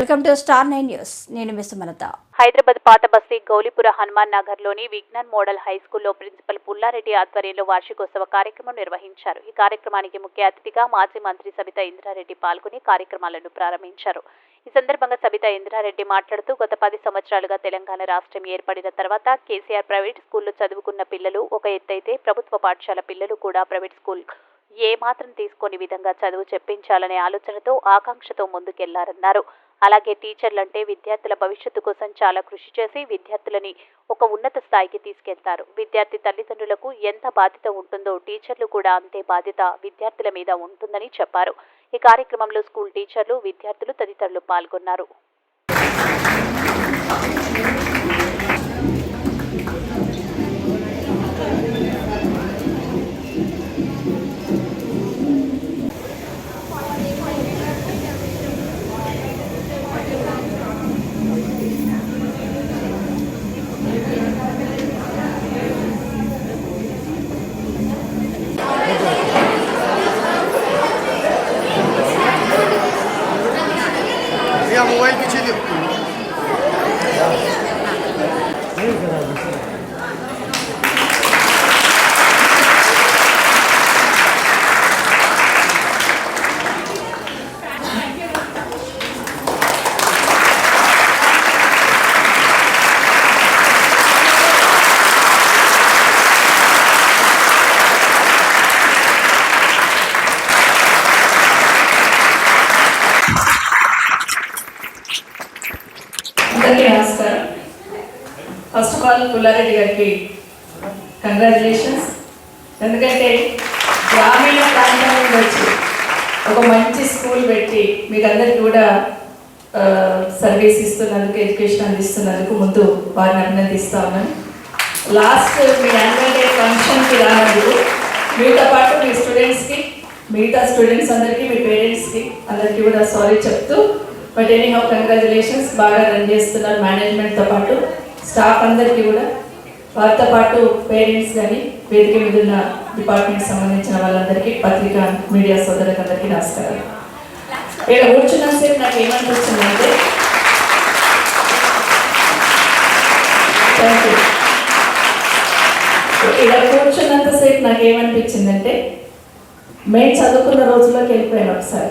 Welcome to star nine news. నేను miss Sumalatha. Hyderabad పాత బస్తీ గౌలిపుర హనుమాన్ నగర్లోని విజ్ఞాన్ మోడల్ హై స్కూల్లో ప్రిన్సిపల్ పుల్లారెడ్డి ఆధ్వర్యంలో వార్షికోత్సవ కార్యక్రమం నిర్వహించారు. ఈ కార్యక్రమానికి ముఖ్య అతిథిగా మాజీ మంత్రి సబిత ఇంద్రారెడ్డి పాల్గొని కార్యక్రమాలను ప్రారంభించారు. ఈ సందర్భంగా సబిత ఇంద్రారెడ్డి మాట్లాడుతూ గత పది సంవత్సరాలుగా తెలంగాణ రాష్ట్రం ఏర్పడిన తర్వాత కేసీఆర్ ప్రైవేట్ స్కూల్లో చదువుకున్న పిల్లలు ఒక ఎత్తైతే ప్రభుత్వ పాఠశాల పిల్లలు కూడా ప్రైవేట్ స్కూల్ ఏ మాత్రం తీసుకొని విధంగా చదువు చెప్పించాలనే ఆలోచనతో ఆకాంక్షతో ముందుకెళ్ళారన్నారు. అలాగే టీచర్లంటే విద్యార్థుల భవిష్యత్తు కోసం చాలా కృషి చేసి విద్యార్థులని ఒక ఉన్నత స్థాయికి తీసుకెళ్తారు. విద్యార్థి తల్లిదండ్రులకు ఎంత బాధ్యత ఉంటుందో టీచర్లు కూడా అంతే బాధ్యత విద్యార్థుల మీద ఉంటుందని చెప్పారు. ఈ కార్యక్రమంలో స్కూల్ టీచర్లు విద్యార్థులు తదితరులు పాల్గొన్నారు. Andiamo, vuoi che ce li ho? అందరికీ నమస్కారం. ఫస్ట్ ఆఫ్ ఆల్ పుల్లారెడ్డి గారికి కంగ్రాచులేషన్స్ ఎందుకంటే గ్రామీణ ప్రాంతం నుండి వచ్చి ఒక మంచి స్కూల్ పెట్టి మీకు అందరికీ కూడా సర్వీస్ ఇస్తున్నందుకు ఎడ్యుకేషన్ అందిస్తున్నందుకు ముందు వారిని అభినందిస్తా ఉన్నాను. లాస్ట్ మీ యాన్యువల్ డే ఫంక్షన్కి రానందుకు మీతో పాటు మీ స్టూడెంట్స్కి మిగతా స్టూడెంట్స్ అందరికీ మీ పేరెంట్స్కి అందరికీ కూడా సారీ చెప్తూ బట్ ఎనీ హౌ కంగ్రాచులేషన్స్ బాగా రన్ చేస్తున్నారు మేనేజ్మెంట్తో పాటు. స్టాఫ్ అందరికీ కూడా. వారితో పాటు పేరెంట్స్ కానీ వేదిక మీద ఉన్న డిపార్ట్మెంట్ సంబంధించిన వాళ్ళందరికీ పత్రికా మీడియా సోదరులకు అందరికీ నమస్కారం ఇక్కడ కూర్చున్నంతసేపు నాకు ఏమనిపిస్తుందంటే థ్యాంక్ యూ ఇలా కూర్చున్నంతసేపు నాకు ఏమనిపించిందంటే మేము చదువుకున్న రోజుల్లోకి వెళ్ళిపోయాను ఒకసారి.